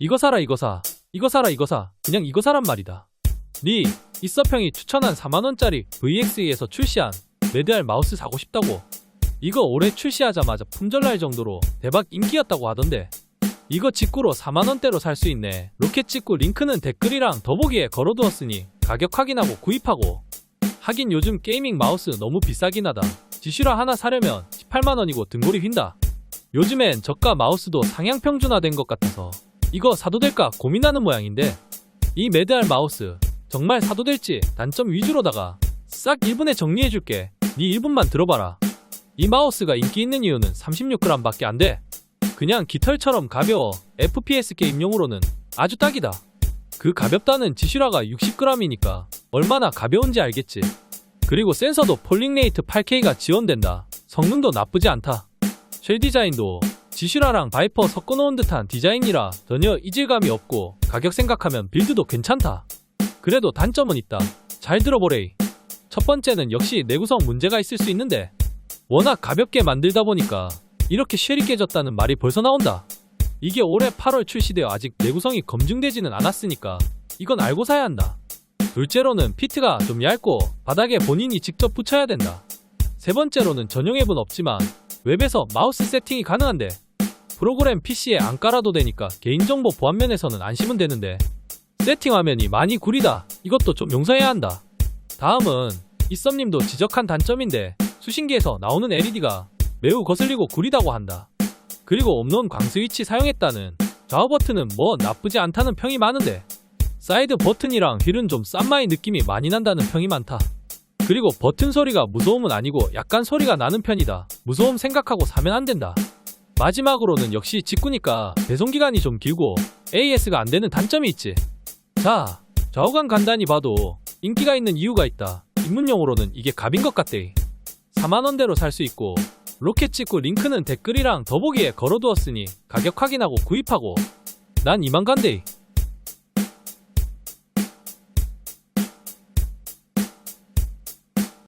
이거 사라 이거 사. 이거 사라 이거 사. 그냥 이거 사란 말이다. 니 이서평이 추천한 4만원짜리 VXE에서 출시한 레드알 마우스 사고 싶다고. 이거 올해 출시하자마자 품절날 정도로 대박 인기였다고 하던데. 이거 직구로 4만원대로 살 수 있네. 로켓 직구 링크는 댓글이랑 더보기에 걸어두었으니 가격 확인하고 구입하고. 하긴 요즘 게이밍 마우스 너무 비싸긴 하다. 지슈라 하나 사려면 18만원이고 등골이 휜다. 요즘엔 저가 마우스도 상향 평준화된 것 같아서 이거 사도 될까 고민하는 모양인데 이 매드알 마우스 정말 사도 될지 단점 위주로다가 싹 1분에 정리해줄게. 네 1분만 들어봐라. 이 마우스가 인기 있는 이유는 36g밖에 안 돼. 그냥 깃털처럼 가벼워 FPS 게임용으로는 아주 딱이다. 그 가볍다는 지슈라가 60g이니까 얼마나 가벼운지 알겠지. 그리고 센서도 폴링 레이트 8K가 지원된다. 성능도 나쁘지 않다. 쉘 디자인도 지슈라랑 바이퍼 섞어놓은 듯한 디자인이라 전혀 이질감이 없고 가격 생각하면 빌드도 괜찮다. 그래도 단점은 있다. 잘 들어보레이. 첫 번째는 역시 내구성 문제가 있을 수 있는데 워낙 가볍게 만들다 보니까 이렇게 쉘이 깨졌다는 말이 벌써 나온다. 이게 올해 8월 출시되어 아직 내구성이 검증되지는 않았으니까 이건 알고 사야 한다. 둘째로는 피트가 좀 얇고 바닥에 본인이 직접 붙여야 된다. 세 번째로는 전용 앱은 없지만 웹에서 마우스 세팅이 가능한데 프로그램 PC에 안 깔아도 되니까 개인정보 보안 면에서는 안심은 되는데. 세팅 화면이 많이 구리다. 이것도 좀 용서해야 한다. 다음은 이썸님도 지적한 단점인데 수신기에서 나오는 LED가 매우 거슬리고 구리다고 한다. 그리고 옴론 광스위치 사용했다는 좌우 버튼은 뭐 나쁘지 않다는 평이 많은데 사이드 버튼이랑 휠은 좀 싼마이 느낌이 많이 난다는 평이 많다. 그리고 버튼 소리가 무서움은 아니고 약간 소리가 나는 편이다. 무서움 생각하고 사면 안 된다. 마지막으로는 역시 직구니까 배송기간이 좀 길고 AS가 안 되는 단점이 있지. 자, 좌우간 간단히 봐도 인기가 있는 이유가 있다. 입문용으로는 이게 갑인 것 같대. 4만원대로 살 수 있고 로켓 직구 링크는 댓글이랑 더보기에 걸어두었으니 가격 확인하고 구입하고 난 이만 간대.